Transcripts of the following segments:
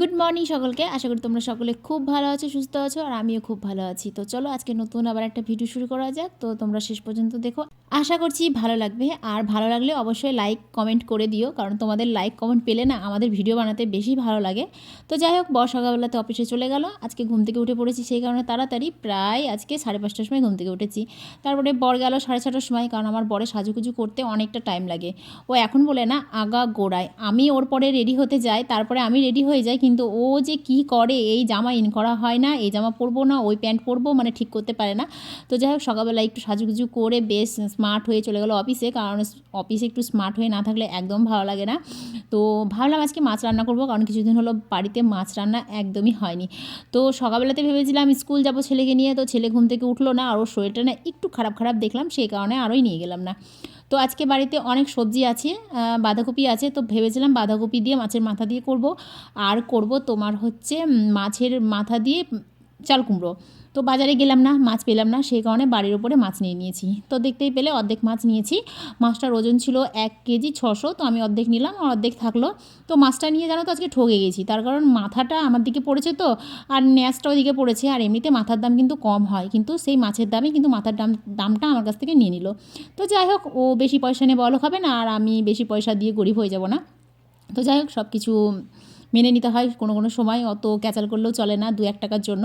Good morning সকলকে। আশা করি তোমরা সকলে খুব ভালো আছো, সুস্থ আছো, আর আমিও খুব ভালো আছি। তো চলো আজকে নতুন আবার একটা ভিডিও শুরু করা যাক। তো তোমরা শেষ পর্যন্ত দেখো। আশা করছি ভালো লাগবে। আর ভালো লাগলে অবশ্যই লাইক কমেন্ট করে দিও, কারণ তোমাদের লাইক কমেন্ট পেলে না আমাদের ভিডিও বানাতে বেশি ভালো লাগে। তো যাই হোক, বর সকালবেলাতে অফিসে চলে গেল, আজকে ঘুম থেকে উঠে পড়েছি, সেই কারণে তাড়াতাড়ি প্রায় আজকে সাড়ে পাঁচটার সময় ঘুম থেকে উঠেছি। তারপরে বর গেল সাড়ে ছটার সময়, কারণ আমার বরে সাজুগুজু করতে অনেকটা টাইম লাগে। ও এখন বলে না, আগা গোড়ায়। আমি ওর পরে রেডি হতে যাই, তারপরে আমি রেডি হয়ে যাই, কিন্তু ও যে কি করে, এই জামা ইন করা হয় না, এই জামা পরবো না, ওই প্যান্ট পরবো মানে ঠিক করতে পারে না। তো যাই হোক সকালবেলা একটু সাজুগুজু করে, বেশ স্মার্ট হয়ে চলে গেলো অফিসে কারণ অফিসে একটু স্মার্ট হয়ে না থাকলে একদম ভালো লাগে না। তো ভাবলাম আজকে মাছ রান্না করব, কারণ কিছুদিন হলো বাড়িতে মাছ রান্না একদমই হয়নি। তো সকালবেলাতে ভেবেছিলাম স্কুল যাব ছেলেকে নিয়ে, তো ছেলে ঘুম থেকে উঠল না আর ওর শরীরটা না একটু খারাপ খারাপ দেখলাম সেই কারণে আরোই নিয়ে গেলাম না। তো আজকে বাড়িতে অনেক সবজি আছে বাঁধাকপি আছে, তো ভেবেছিলাম বাঁধাকপি দিয়ে মাছের মাথা দিয়ে করব। আর করব তোমার হচ্ছে মাছের মাথা দিয়ে চাল কুমড়ো। তো বাজারে গেলাম না, মাছ পেলাম না, সেই কারণে বাড়ির ওপরে মাছ নিয়ে নিয়েছি। তো দেখতেই পেলে অর্ধেক মাছ নিয়েছি। মাছটার ওজন ছিল এক কেজি ছশো, তো আমি অর্ধেক নিলাম, আর অর্ধেক থাকল। তো মাছটা নিয়ে জানো তো, আজকে ঠকে গেছি। তার কারণ মাথাটা আমার দিকে পড়েছে তো, আর ন্যাসটা ওইদিকে পড়েছে, আর এমনিতে মাথার দাম কিন্তু কম হয়। কিন্তু সেই মাছের দামে কিন্তু মাথার দাম, দামটা আমার কাছ থেকে নিয়ে নিল। তো যাই হোক, ও বেশি পয়সা নিয়ে বলো হবে না, আর আমি বেশি পয়সা দিয়ে গরিব হয়ে যাব না। তো যাই হোক সব কিছু মেনে নিতে হয় কোনো কোনো সময়, অত ক্যাচাল করলেও চলে না দু এক টাকার জন্য।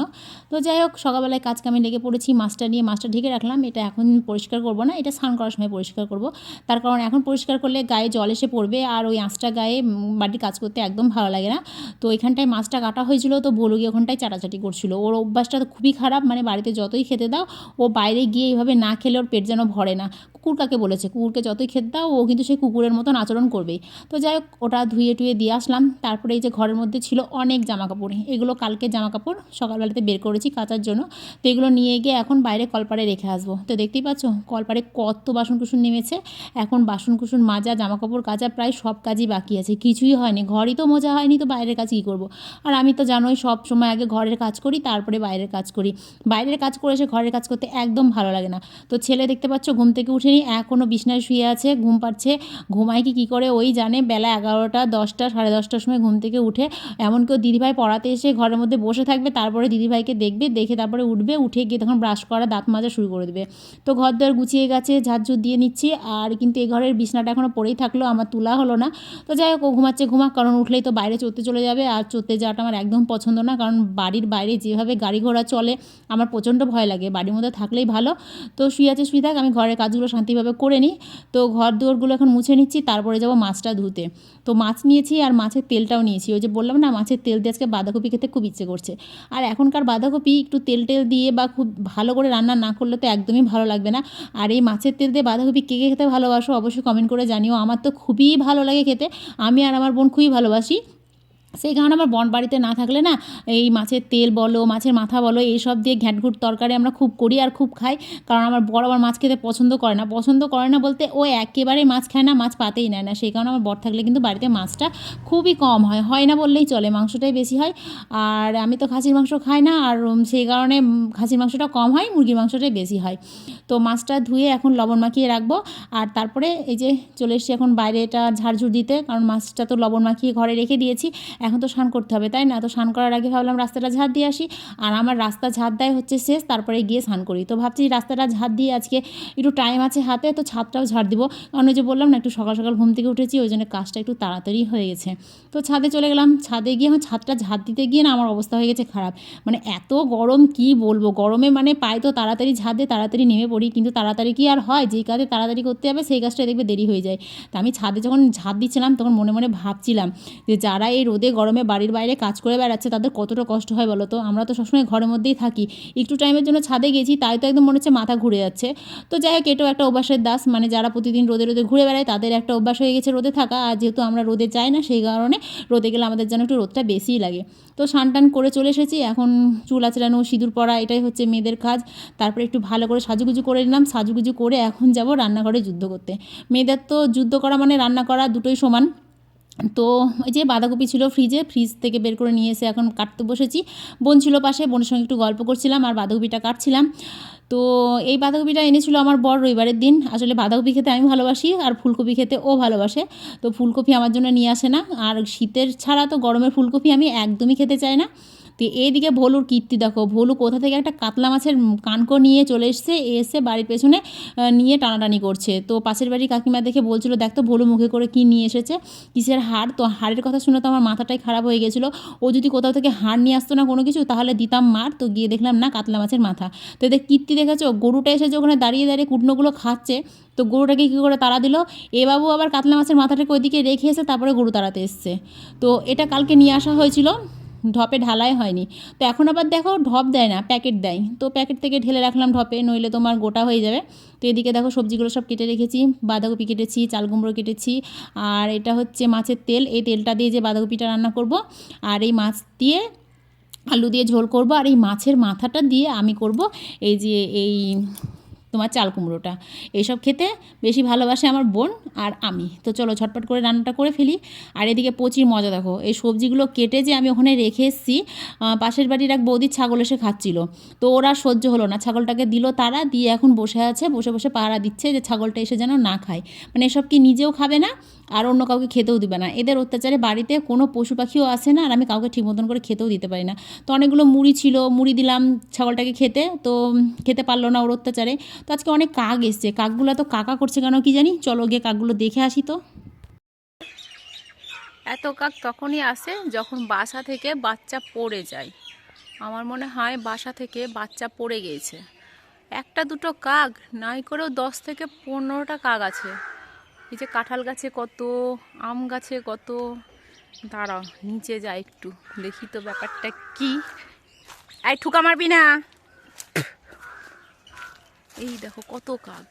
তো যাই হোক, সকালবেলায় কাজ কামে লেগে পড়েছি, মাছটা নিয়ে মাছটা ঢেকে রাখলাম, এটা এখন পরিষ্কার করব না, এটা স্নান করার সময় পরিষ্কার করব। তার কারণ এখন পরিষ্কার করলে গায়ে জল এসে পড়বে আর ওই আঁচটা গায়ে বাড়ির কাজ করতে একদম ভালো লাগে না। তো এখানটায় মাছটা কাটা হয়েছিল, তো বলু গিয়ে ওখানটায় চাটাচাটি করছিল। ওর অভ্যাসটা তো খুবই খারাপ মানে বাড়িতে যতই খেতে দাও, ও বাইরে গিয়ে এইভাবে না খেলে ওর পেট যেন ভরে না। কুকুর কাকে বলেছে? কুকুরকে যতই খেতে দাও, ও কিন্তু সেই কুকুরের মতন আচরণ করবেই। তো যাই হোক, ওটা ধুয়ে টুয়ে দিয়ে আসলাম। তারপরে এই যে ঘরের মধ্যে ছিল অনেক জামা কাপড় এগুলো কালকে জামা কাপড় সকালবেলাতে বের করেছি কাচার জন্য। তো এগুলো নিয়ে গিয়ে এখন বাইরে কলপারে রেখে আসব। তো দেখতেই পাচ্ছ, কলপারে কত বাসন কুসুন নেমেছে। এখন বাসন কুসুন মাজা জামা কাপড় কাচা প্রায় সব কাজই বাকি আছে। কিছুই হয়নি, ঘরই তো মোজা হয়নি, তো বাইরের কাজ কী করব? আর আমি তো জানোই সব সময় আগে ঘরের কাজ করি, তারপরে বাইরের কাজ করি। বাইরের কাজ করে এসে ঘরের কাজ করতে একদম ভালো লাগে না। তো ছেলে দেখতে পাচ্ছ, ঘুম থেকে উঠেনি এখনও বিছনায় শুয়ে আছে, ঘুম পাচ্ছে। ঘুমায় কি, কী করে? ওই জানে, বেলা এগারোটা, দশটা, সাড়ে দশটার সময় ঘুম থেকে উঠে। এমন কেউ দিদিভাই পড়াতে এসে ঘরের মধ্যে বসে থাকবে, তারপরে দিদিভাইকে দেখবে, দেখে তারপরে উঠবে, উঠে গিয়ে তখন ব্রাশ করা, দাঁত মাজা শুরু করে দেবে। তো ঘর দর গুছিয়ে গেছে ঝাড়ঝুড় দিয়ে নিচ্ছি, আর কিন্তু এই ঘরের বিছনাটা এখনও পড়েই থাকল, আমার তোলা হলো না। তো যাই হোক, ও ঘুমাচ্ছে, ঘুমাক, কারণ উঠলেই তো বাইরে চড়তে চলে যাবে, আর চড়তে যাওয়াটা আমার একদম পছন্দ না, কারণ বাড়ির বাইরে যেভাবে গাড়ি ঘোড়া চলে, আমার প্রচণ্ড ভয় লাগে। বাড়ির মধ্যে থাকলেই ভালো। তো শুয়ে আছে, শুয়ে থাক, আমি ঘরের কাজগুলো শান্তিভাবে করে নিই। তো ঘর দুয়ারগুলো এখন মুছে নিচ্ছি, তারপরে যাব মাছটা ধুতে। তো মাছ নিয়েছি, আর মাছের তেলটাও নিয়েছি। ওই যে বললাম না, মাছের তেল দিয়ে আজকে বাঁধাকপি খেতে খুব ইচ্ছে করছে। আর এখনকার বাঁধাকপি একটু তেল টেল দিয়ে বা খুব ভালো করে রান্না না করলে তো একদমই ভালো লাগবে না। আর এই মাছের তেল দিয়ে বাঁধাকপি কে কে খেতে ভালোবাসো অবশ্যই কমেন্ট করে জানিও। আমার তো খুবই ভালো লাগে খেতে। আমি আর আমার বোন খুবই ভালোবাসি। সেই কারণে আমার বন বাড়িতে না থাকলে না, এই মাছের তেল বলো, মাছের মাথা বলো, এইসব দিয়ে ঘ্যাটঘুট তরকারি আমরা খুব করি আর খুব খাই। কারণ আমার বড় আবার মাছ খেতে পছন্দ করে না। পছন্দ করে না বলতে ও একেবারেই মাছ খায় না, মাছ পাতেই নেয় না। সেই কারণে আমার বর থাকলে কিন্তু বাড়িতে মাছটা খুবই কম হয়। হয় না বললেই চলে, মাংসটাই বেশি হয়। আর আমি তো খাসির মাংস খাই না, আর সেই কারণে খাসির মাংসটা কম হয়, মুরগির মাংসটাই বেশি হয়। তো মাছটা ধুয়ে এখন লবণ মাখিয়ে রাখব। আর তারপরে এই যে চলে এসেছি এখন বাইরে এটা ঝাড়ঝুড় দিতে, কারণ মাছটা তো লবণ মাখিয়ে ঘরে রেখে দিয়েছি। এখন তো স্নান করতে হবে, তাই না? তো স্নান করার আগে ভাবলাম রাস্তাটা ঝাড় দিয়ে আসি। আর আমার রাস্তা ঝাড় দেয় হচ্ছে শেষ, তারপরে গিয়ে স্নান করি। তো ভাবছি রাস্তাটা ঝাড় দিয়ে আজকে একটু টাইম আছে হাতে, তো ছাদটাও ঝাড় দিব। কারণ ওই যে বললাম না, একটু সকাল সকাল ঘুম থেকে উঠেছি, ওই জন্য কাজটা একটু তাড়াতাড়ি হয়ে গেছে। তো ছাদে চলে গেলাম। ছাদে গিয়ে আমার ছাদটা ঝাড় দিতে গিয়ে না আমার অবস্থা হয়ে গেছে খারাপ। মানে এত গরম, কি বলব? গরমে মানে পাই তো তাড়াতাড়ি ঝাড় দিয়ে তাড়াতাড়ি নেমে পড়ি, কিন্তু তাড়াতাড়ি কি আর হয়? যেই কাজে তাড়াতাড়ি করতে হবে, সেই কাজটা দেখবে দেরি হয়ে যায়। তা আমি ছাদে যখন ঝাড় দিচ্ছিলাম, তখন মনে মনে ভাবছিলাম যে যারা এই রোদে গরমে বাড়ির বাইরে কাজ করে বেড়াচ্ছে, তাদের কতটা কষ্ট হয় বলো তো? আমরা তো সবসময় ঘরের মধ্যেই থাকি। একটু টাইমের জন্য ছাদে গেছি, তাই তো একদম মনে হচ্ছে মাথা ঘুরে যাচ্ছে। তো যাই হোক, এটাও একটা অভ্যাসের দাস। মানে যারা প্রতিদিন রোদে রোদে ঘুরে বেড়ায়, তাদের একটা অভ্যাস হয়ে গেছে রোদে থাকা। আর যেহেতু আমরা রোদে যাই না, সেই কারণে রোদে গেলে আমাদের যেন একটু রোদটা বেশিই লাগে। তো স্নান টান করে চলে এসেছি। এখন চুল আঁচড়ানো, সিঁদুর পরা, এটাই হচ্ছে মেয়েদের কাজ। তারপরে একটু ভালো করে সাজুগুজু করে নিলাম। সাজুগুজু করে এখন যাব রান্নাঘরে যুদ্ধ করতে। মেয়েদের তো যুদ্ধ করা মানে রান্না করা দুটোই সমান। তো এই যে বাঁধাকপি ছিল ফ্রিজে ফ্রিজ থেকে বের করে নিয়ে এসে এখন কাটতে বসেছি। বোন ছিল পাশে, বোনের সঙ্গে একটু গল্প করছিলাম আর বাঁধাকপিটা কাটছিলাম। তো এই বাঁধাকপিটা এনেছিল আমার বর রবিবারের দিন। আসলে বাঁধাকপি খেতে আমি ভালোবাসি আর ফুলকপি খেতে ও ভালোবাসে। তো ফুলকপি আমার জন্য নিয়ে আসে না। আর শীতের ছাড়া তো গরমের ফুলকপি আমি একদমই খেতে চাই না। তো এইদিকে ভোলুর কীর্তি দেখো। ভোলু কোথা থেকে একটা কাতলা মাছের কানকো নিয়ে চলে এসছে, এসে বাড়ির পেছনে নিয়ে টানাটানি করছে। তো পাশের বাড়ির কাকিমা দেখে বলছিল, দেখ তো ভোলু মুখে করে কী নিয়ে এসেছে? কিসের হাড়? তো হাড়ের কথা শুনে তো আমার মাথাটাই খারাপ হয়ে গেছিল। ও যদি কোথাও থেকে হাড় নিয়ে আসতো না কোনো কিছু, তাহলে দিতাম মার। তো গিয়ে দেখলাম, না, কাতলা মাছের মাথা। তো এদের কীর্তি দেখেছ গরুটা এসে যে ওখানে দাঁড়িয়ে দাঁড়িয়ে কুটনোগুলো খাচ্ছে, তো গরুটাকে কী করে তাড়া দিল? এ বাবু আবার কাতলা মাছের মাথাটাকে ওইদিকে রেখে এসে তারপরে গরু তাড়াতে এসছে। তো এটা কালকে নিয়ে আসা হয়েছিল। ঢপে ঢালাই হয়নি। তো এখন আবার দেখো ঢপ দেয় না, প্যাকেট দেয়। তো প্যাকেট থেকে ঢেলে রাখলাম ঢপে, নইলে তোমার গোটা হয়ে যাবে। তো এদিকে দেখো সবজিগুলো সব কেটে রেখেছি, বাঁধাকপি কেটেছি চাল কুমড়ো কেটেছি, আর এটা হচ্ছে মাছের তেল। এই তেলটা দিয়ে যে বাঁধাকপিটা রান্না করব, আর এই মাছ দিয়ে আলু দিয়ে ঝোল করব, আর এই মাছের মাথাটা দিয়ে আমি করব এই যে এই তোমার চাল কুমড়োটা। এইসব খেতে বেশি ভালোবাসে আমার বোন আর আমি। তো চলো ঝটপট করে রান্নাটা করে ফেলি। আর এদিকে প্রচুর মজা দেখো, এই সবজিগুলো কেটে যে আমি ওখানে রেখে এসেছি পাশের বাড়ির এক বৌদির ছাগল এসে খাচ্ছিল। তো ওরা সহ্য হলো না, ছাগলটাকে দিল তারা, দিয়ে এখন বসে আছে, বসে বসে পাহারা দিচ্ছে যে ছাগলটা এসে যেন না খায়। মানে এসব কি নিজেও খাবে না, আর অন্য কাউকে খেতেও দিবে না। এদের অত্যাচারে বাড়িতে কোনো পশু পাখিও আসে না, আর আমি কাউকে ঠিক মতন করে খেতেও দিতে পারি না। তো অনেকগুলো মুড়ি ছিল, মুড়ি দিলাম ছাগলটাকে খেতে, তো খেতে পারল না ওর অত্যাচারে। তো আজকে অনেক কাক এসছে। কাকগুলো তো কাকা করছে কেন কি জানি? চলো গিয়ে কাকগুলো দেখে আসি তো। এত কাক তখনই আসে যখন বাসা থেকে বাচ্চা পড়ে যায়। আমার মনে হয় বাসা থেকে বাচ্চা পড়ে গিয়েছে একটা দুটো কাক, নাই করেও দশ থেকে পনেরোটা কাক আছে। এই যে কাঁঠাল গাছে কত, আম গাছে কত। দাঁড়াও, নিচে যায় একটু, দেখি তো ব্যাপারটা কি। এই, ঠুকা মারবি না। এই দেখো কত কাক।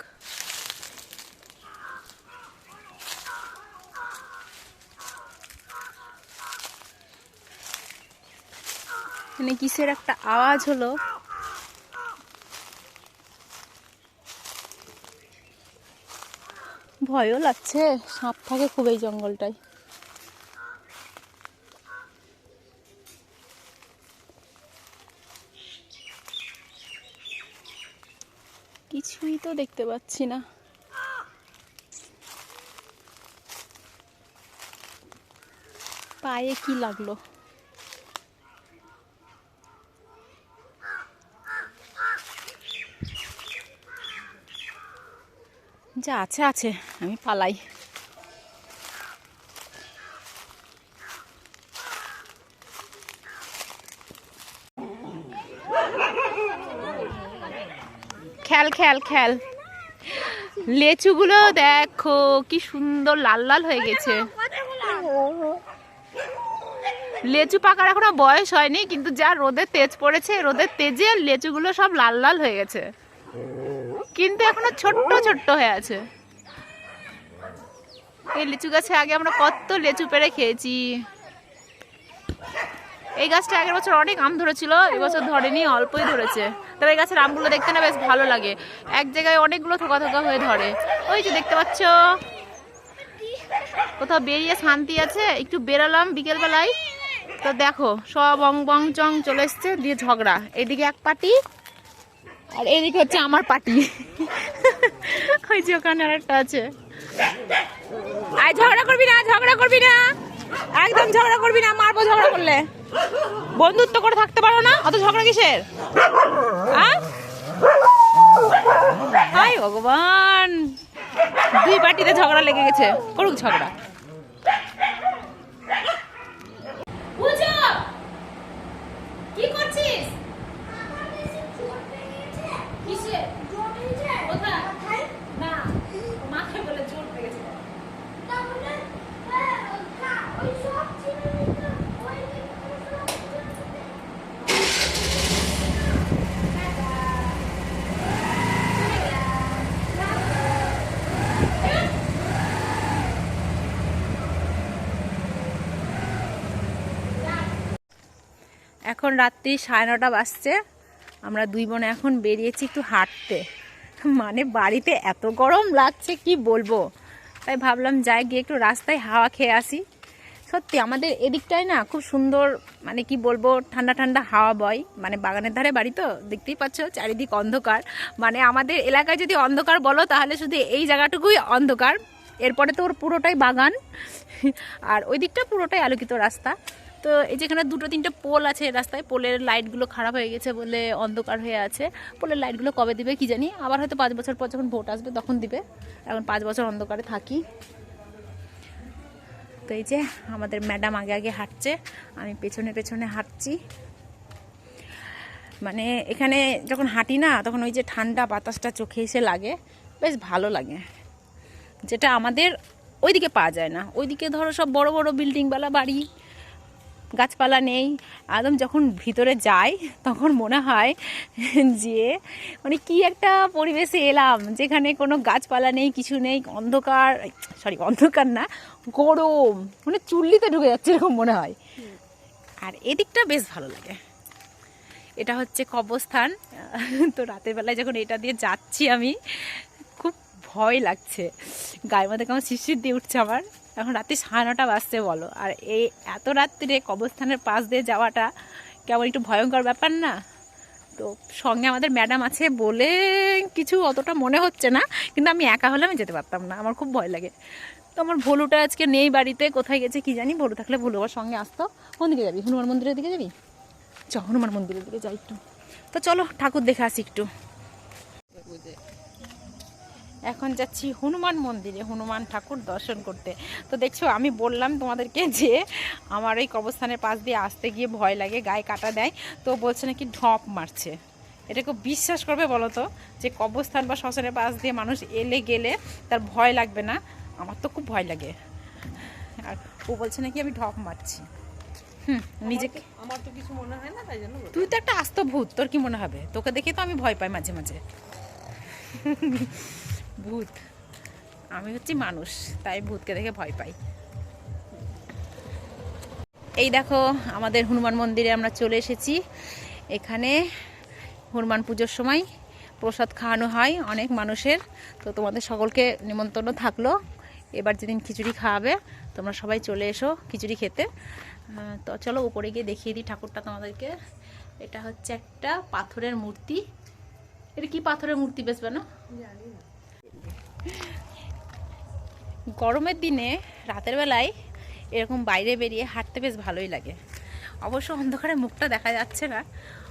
মানে কিসের একটা আওয়াজ হলো? ভয়ও লাগছে, সাপ থাকে খুব এই জঙ্গলটায় কিছুই তো দেখতে পাচ্ছি না। পায়ে কি লাগল? যা আছে আছে আমি পালাই। খেল খেল খেল লেচুগুলো দেখো, কি সুন্দর লাল লাল হয়ে গেছে। লেচু পাকার এখনও বয়স হয়নি, কিন্তু যা রোদের তেজ পড়েছে, রোদের তেজে লেচুগুলো সব লাল লাল হয়ে গেছে। কিন্তু এখনও ছোট্ট ছোট্ট হয়ে আছে। এই লিচু গাছে আগে আমরা কত লেচু পেড়ে খেয়েছি। এই গাছটা আগের বছর অনেক আম ধরেছিল, এবছর ধরেনি, অল্পই ধরেছে। এই গাছের আমগুলো দেখতে না বেশ ভালো লাগে। এক জায়গায় অনেকগুলো থোকা থোকা হয়ে ধরে। ওই যে দেখতে পাচ্ছ? কোথাও বেরিয়ে শান্তি আছে? একটু বেরোলাম বিকেলবেলায়। তো দেখো, সব অং বং চং চলে এসছে, দিয়ে ঝগড়া। এদিকে এক পাটি আর এদিকে হচ্ছে আমার পাটি ওই যে ওখানে আর একটা আছে। আয়, ঝগড়া করবি না, ঝগড়া করবি না। একদম ঝগড়া করবি না, মারবো ঝগড়া করলে। বন্ধুত্ব করে থাকতে পারো না? অত ঝগড়া কিসের? হাই ভগবান। দুই পার্টিতে ঝগড়া লেগে গেছে। করুক ঝগড়া। কি করছিস কিসে কোথায় না মাথায় বলে জোর পেয়েছে এখন রাত্রি সাড়ে নটা বাজছে। আমরা দুই বোনে এখন বেরিয়েছি একটু হাঁটতে। মানে বাড়িতে এত গরম লাগছে, কি বলব? তাই ভাবলাম যাই গিয়ে একটু রাস্তায় হাওয়া খেয়ে আসি। সত্যি আমাদের এদিকটায় না খুব সুন্দর মানে কি বলব, ঠান্ডা ঠান্ডা হাওয়া বয়। মানে বাগানের ধারে বাড়ি তো, দেখতেই পাচ্ছ চারিদিক অন্ধকার। মানে আমাদের এলাকায় যদি অন্ধকার বলো, তাহলে শুধু এই জায়গাটুকুই অন্ধকার। এরপরে তো ওর পুরোটাই বাগান। আর ওই দিকটা পুরোটাই আলোকিত রাস্তা। তো এই যেখানে দুটো তিনটে পোল আছে রাস্তায়, পোলের লাইটগুলো খারাপ হয়ে গেছে বলে অন্ধকার হয়ে আছে। পোলের লাইটগুলো কবে দিবে কি জানি? আবার হয়তো পাঁচ বছর পর যখন ভোট আসবে তখন দিবে। এখন পাঁচ বছর অন্ধকারে থাকি। তো এই যে আমাদের ম্যাডাম আগে আগে হাঁটছে, আমি পেছনে পেছনে হাঁটছি। মানে এখানে যখন হাঁটি না, তখন ওই যে ঠান্ডা বাতাসটা চোখে এসে লাগে। বেশ ভালো লাগে। যেটা আমাদের ওইদিকে পাওয়া যায় না। ওইদিকে ধরো সব বড় বড় বিল্ডিংওয়ালা বাড়ি গাছপালা নেই। একদম যখন ভিতরে যাই তখন মনে হয় যে মানে কি একটা পরিবেশে এলাম, যেখানে কোনো গাছপালা নেই, কিছু নেই, অন্ধকার সরি অন্ধকার না, গরম মানে চুল্লিতে ঢুকে যাচ্ছে এরকম মনে হয়। আর এদিকটা বেশ ভালো লাগে। এটা হচ্ছে কবস্থান তো রাতের বেলায় যখন এটা দিয়ে যাচ্ছি আমি, খুব ভয় লাগছে। গায়ের মধ্যে কেমন শিশির দিয়ে উঠছে আমার। এখন রাত্রি সাড়ে নটা বাজছে, বলো। আর এই এত রাত্রিরে কবরস্থানের পাশ দিয়ে যাওয়াটা কেমন একটু ভয়ঙ্কর ব্যাপার না? তো সঙ্গে আমাদের ম্যাডাম আছে বলে কিছু অতটা মনে হচ্ছে না, কিন্তু আমি একা হলে আমি যেতে পারতাম না, আমার খুব ভয় লাগে। তো আমার ভলুটা আজকে নেই বাড়িতে, কোথায় গেছে কি জানি, ভলু থাকলে ভলু আমার সঙ্গে আসতো। কোন দিকে যাবি? হনুমান মন্দিরের দিকে যাবি? চ, হনুমান মন্দিরের দিকে যাই একটু। তো চলো ঠাকুর দেখে আসি একটু। এখন যাচ্ছি হনুমান মন্দিরে হনুমান ঠাকুর দর্শন করতে। তো দেখছ আমি বললাম তোমাদেরকে যে আমার এই কবরস্থানের পাশ দিয়ে আসতে গিয়ে ভয় লাগে গায়ে কাটা দেয়। তো বলছে নাকি ঢপ মারছে। এটাকে বিশ্বাস করবে বলো তো? যে কবরস্থান বা শ্মশানের পাশ দিয়ে মানুষ এলে গেলে তার ভয় লাগবে না? আমার তো খুব ভয় লাগে। আর ও বলছে নাকি আমি ঢপ মারছি। হুম নিজেকে আমার তো কিছু মনে হয় না তাই জন্য তুই তো একটা আস্ত ভূত তোর কি মনে হবে? তোকে দেখে তো আমি ভয় পাই মাঝে মাঝে। ভূত। আমি হচ্ছি মানুষ, তাই ভূতকে দেখে ভয় পাই। এই দেখো, আমাদের হনুমান মন্দিরে আমরা চলে এসেছি। এখানে হনুমান পুজোর সময় প্রসাদ খাওয়ানো হয় অনেক মানুষের। তো তোমাদের সকলকে নিমন্ত্রণ থাকল। এবার যেদিন খিচুড়ি খাওয়াবে, তোমরা সবাই চলে এসো খিচুড়ি খেতে। তো চলো উপরে গিয়ে দেখিয়ে দিই ঠাকুরটা তোমাদেরকে। এটা হচ্ছে একটা পাথরের মূর্তি। এটা কি পাথরের মূর্তি বেসবে না। গরমের দিনে রাতের বেলায় এরকম বাইরে বেরিয়ে হাঁটতে বেশ ভালোই লাগে। অবশ্য অন্ধকারে মুখটা দেখা যাচ্ছে না।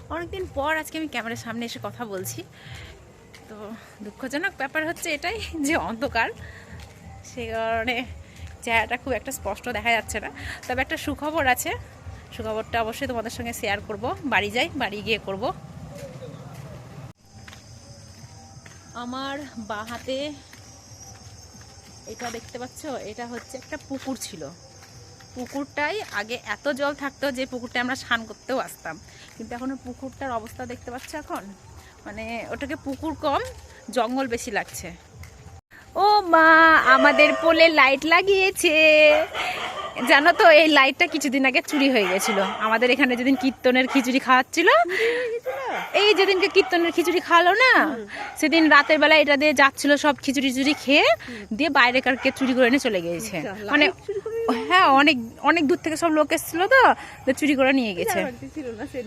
অনেকদিন পর আজকে আমি ক্যামেরার সামনে এসে কথা বলছি। তো দুঃখজনক ব্যাপার হচ্ছে এটাই যে অন্ধকার। সে কারণে চেহারাটা খুব একটা স্পষ্ট দেখা যাচ্ছে না। তবে একটা সুখবর আছে। সুখবরটা অবশ্যই তোমাদের সঙ্গে শেয়ার করব। বাড়ি যাই, বাড়ি গিয়ে করব। আমার বা হাতে এটা দেখতে পাচ্ছ? এটা হচ্ছে একটা পুকুর ছিল। পুকুরটাই আগে এত জল থাকতো যে পুকুরটা আমরা স্নান করতেও আসতাম। কিন্তু এখন পুকুরটার অবস্থা দেখতে পাচ্ছ এখন? মানে ওটাকে পুকুর কম, জঙ্গল বেশি লাগছে। ও মা, আমাদের পোলে লাইট লাগিয়েছে। জানো তো, এই লাইটটা কিছুদিন আগে চুরি হয়ে গেছিল। আমাদের এখানে যেদিন কীর্তনের খিচুড়ি খাওয়াচ্ছিল এই যেদিনকে কীর্তনের খিচুড়ি খাওয়ালো না সেদিন রাতের বেলা এটা দিয়ে যাচ্ছিল সব খিচুড়ি চুরি খেয়ে দিয়ে বাইরেকার কে চুরি করে এনে চলে গিয়েছে। মানে হ্যাঁ অনেক অনেক দূর থেকে সব লোক এসেছিল তো চুরি করে নিয়ে গেছে।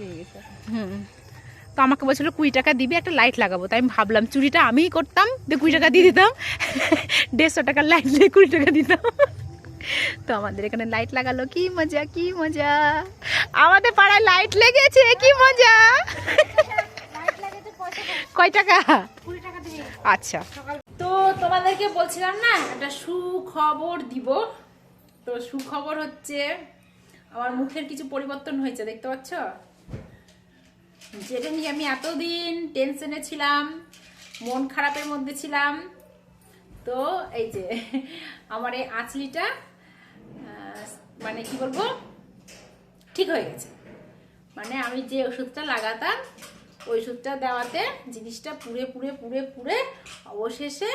নিয়ে হুম। তো আমাকে বলছিল কুড়ি টাকা দিবি একটা লাইট লাগাবো। তাই আমি ভাবলাম চুরিটা আমিই করতাম দিয়ে কুড়ি টাকা দিয়ে দিতাম। দেড়শো টাকার লাইট দিয়ে কুড়ি টাকা দিতাম। তো আমাদের এখানে লাইট লাগালো কি মজা কি মজা। আমাদের পাড়ায় লাইট লেগেছে কি মজা। কয় টাকা? আচ্ছা। তো তোমাদেরকে বলছিলাম না একটা সুখবর দিব। তো সুখবর হচ্ছে আমার মুখের কিছু পরিবর্তন হয়েছে দেখতে পাচ্ছ? যেটা নিয়ে আমি এতদিন টেনশনে ছিলাম মন খারাপের মধ্যে ছিলাম। তো এই যে আমার এই আঁচলিটা মানে কি বলব? ঠিক হয়ে গেছে। মানে আমি যে ওষুধটা লাগাতাম ওষুধটা দেওয়াতে জিনিসটা পুড়ে পুড়ে পুড়ে পুড়ে অবশেষে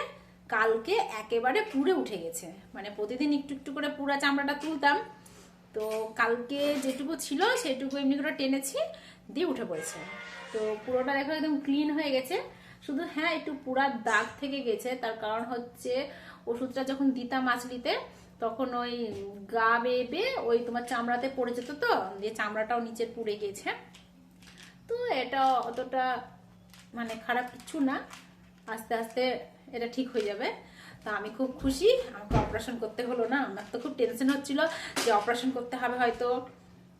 কালকে একেবারে পুড়ে উঠে গেছে। মানে প্রতিদিন একটু একটু করে পুরা চামড়াটা তুলতাম। তো কালকে যেটুকু ছিল সেটুকু এমনি করে টেনেছি, দিয়ে উঠে পড়েছে। তো পুরোটা দেখো একদম ক্লিন হয়ে গেছে। শুধু হ্যাঁ একটু পুরা দাগ থেকে গেছে। তার কারণ হচ্ছে ওষুধটা যখন দিতাম মাছলিতে, তখন ওই গা বেয়ে বেয়ে ওই তোমার চামড়াতে পড়ে যেত তো, দিয়ে চামড়াটাও নিচে পুড়ে গেছে। তো এটা অতটা মানে খারাপ কিছু না। আস্তে আস্তে এটা ঠিক হয়ে যাবে। তা আমি খুব খুশি। আমাকে অপারেশন করতে হলো না। আমার তো খুব টেনশন হচ্ছিল যে অপারেশন করতে হবে হয়তো।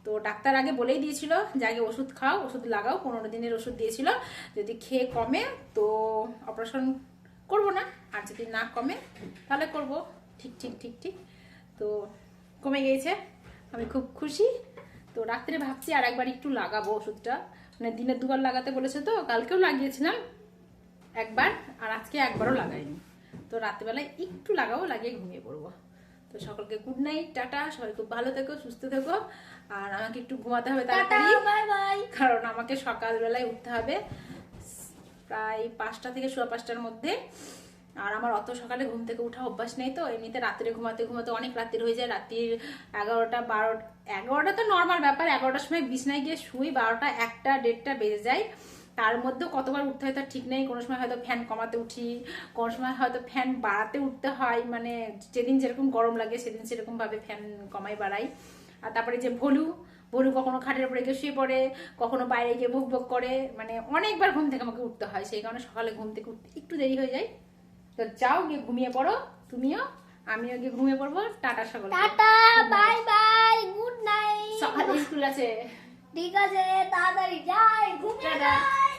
তো ডাক্তার আগে বলেই দিয়েছিল যে আগে ওষুধ খাও, ওষুধ লাগাও, পনেরো দিনের ওষুধ দিয়েছিল। যদি খেয়ে কমে তো অপারেশন করব না। আর যদি না কমে তাহলে করব। ঠিক ঠিক ঠিক ঠিক। তো কমে গিয়েছে। আমি খুব খুশি। তো রাত্রে ভাবছি আর একবার একটু লাগাবো ওষুধটা। মানে দিনে দুবার লাগাতে বলেছে তো কালকেও লাগিয়েছিলাম একবার আর আজকে একবারও লাগাইনি। তো রাত্রিবেলায় একটু লাগাবো লাগিয়ে ঘুমিয়ে পড়ব। তো সকলকে গুড নাইট টাটা সবাই খুব ভালো থেকো সুস্থ থেকো আর আমাকে একটু ঘুমাতে হবে তাড়াতাড়ি। কারণ আমাকে সকালবেলায় উঠতে হবে প্রায় পাঁচটা থেকে সোয়া পাঁচটার মধ্যে। আর আমার অত সকালে ঘুম থেকে উঠা অভ্যাস নেই তো এমনিতে রাত্রে ঘুমাতে ঘুমাতে অনেক রাত্রির হয়ে যায়। রাত্রির এগারোটা বারো এগারোটা তো নর্মাল ব্যাপার, এগারোটার সময় বিছনায় গিয়ে শুই, বারোটা একটা, দেড়টা বেজে যায়। তার মধ্যেও কতবার উঠতে হয় তার ঠিক নেই, কোনো সময় হয়তো ফ্যান কমাতে উঠি, কোনো সময় হয়তো ফ্যান বাড়াতে উঠতে হয় মানে যেদিন যেরকম গরম লাগে সেদিন সেরকম ভাবে ফ্যান কমাই, বাড়াই। আর তারপরে যে ভলু ভলু কখনো খাটের উপরে গিয়ে শুয়ে পড়ে, কখনো বাইরে গিয়ে ভুক ভুক করে মানে অনেকবার ঘুম থেকে আমাকে উঠতে হয়। সেই কারণে সকালে ঘুম থেকে উঠতে একটু দেরি হয়ে যায়। তো যাও গিয়ে ঘুমিয়ে পড়ো, তুমিও। আমিও আগে ঘুমিয়ে পড়ব টাটা সকাল tata bye bye good night সকালে স্কুল আছে। ঠিক আছে তাড়াতাড়ি যাই ঘুমিয়ে টাটা। যাই।